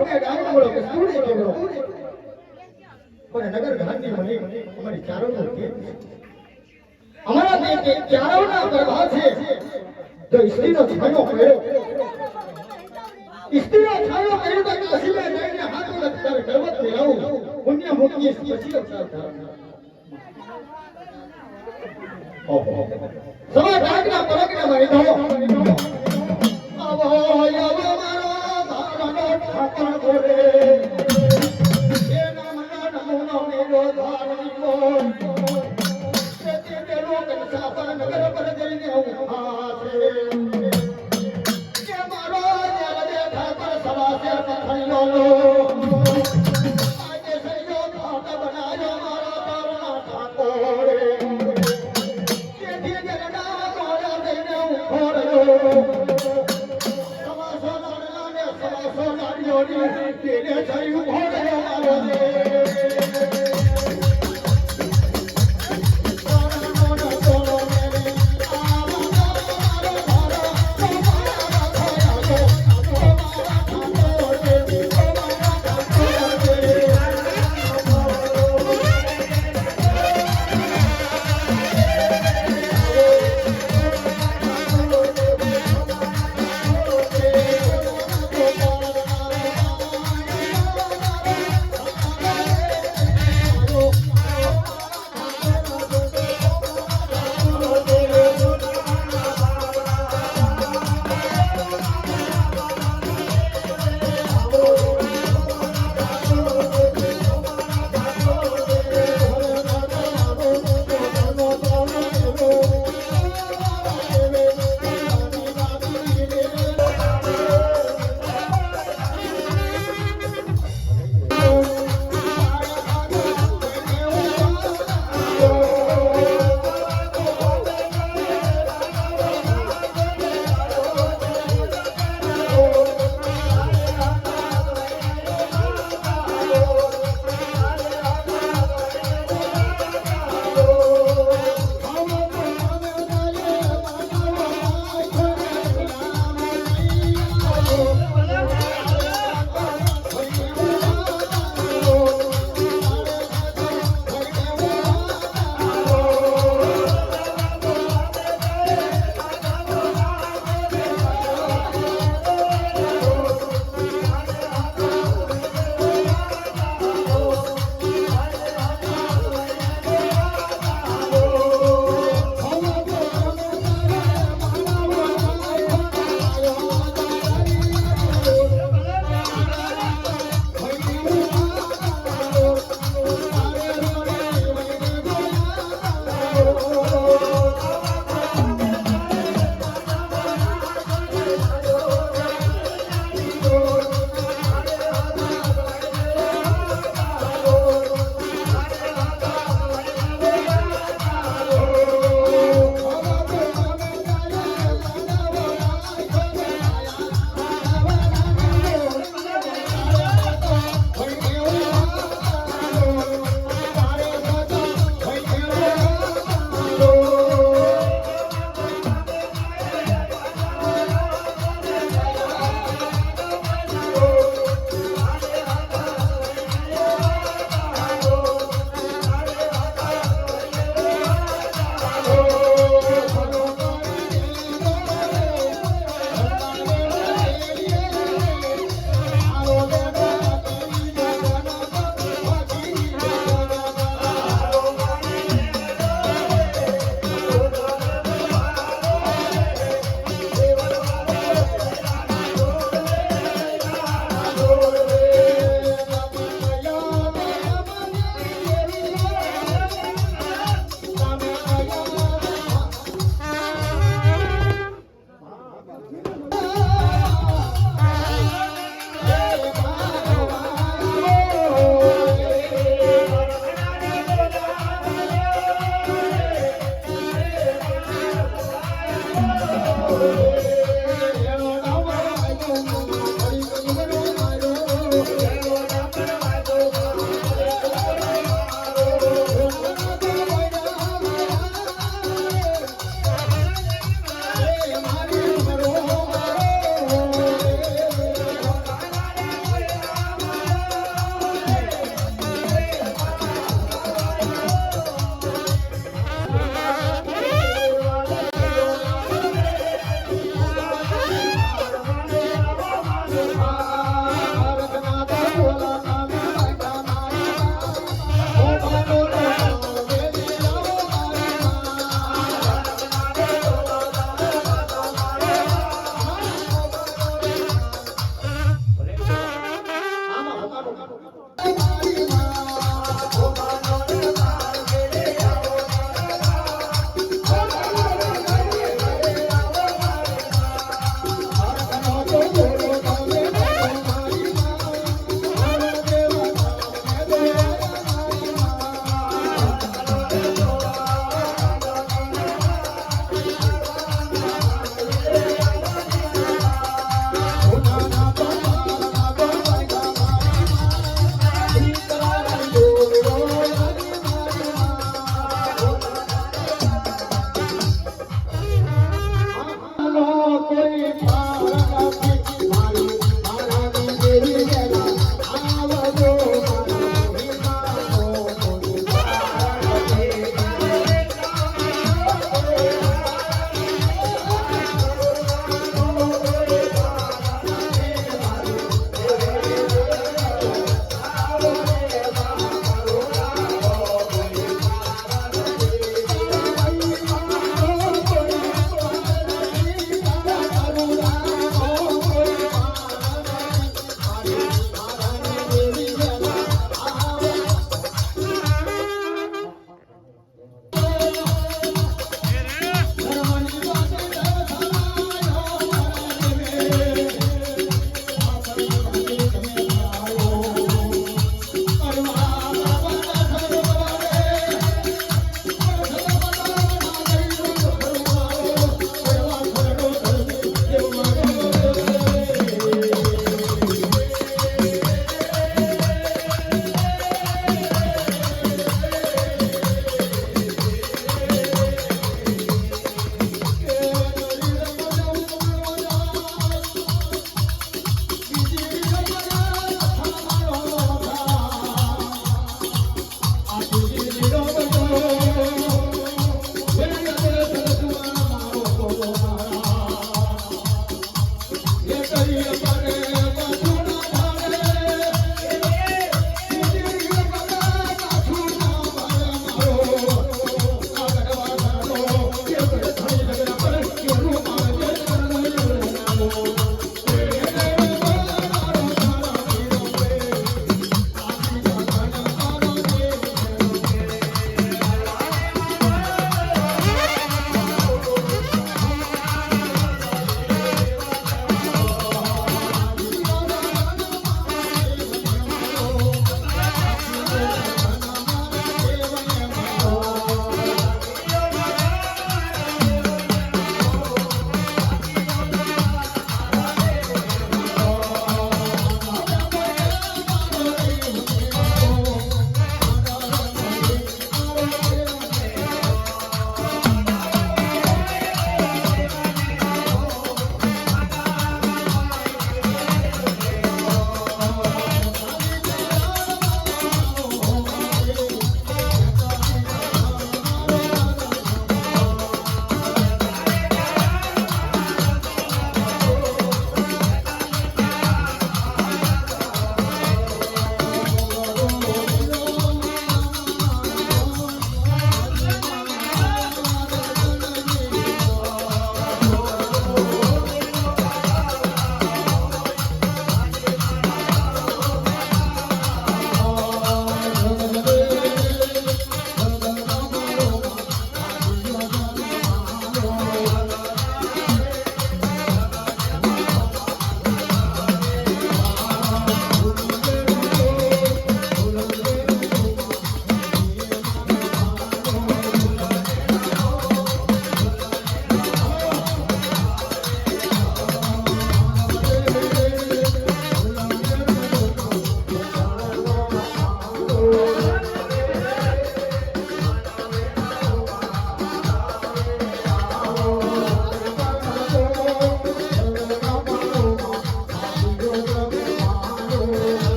તમે ગામનો બોલો કે સૂર્ય કેવડો પણ નગર ઘાટની મને અમારી ચારોનો કે અમારા તે કે ચારોના પ્રભાવ છે. જો સ્ત્રીનો છાયો પડ્યો સ્ત્રીનો છાયો પડ્યો તો કસીને જઈને હાથો લખતા ગર્વત મેળવું પુણ્ય મૂકીએ પછી અવતાર ધારણ ઓહો. સમા ડાકના પરગના ઠાકર. સવાસે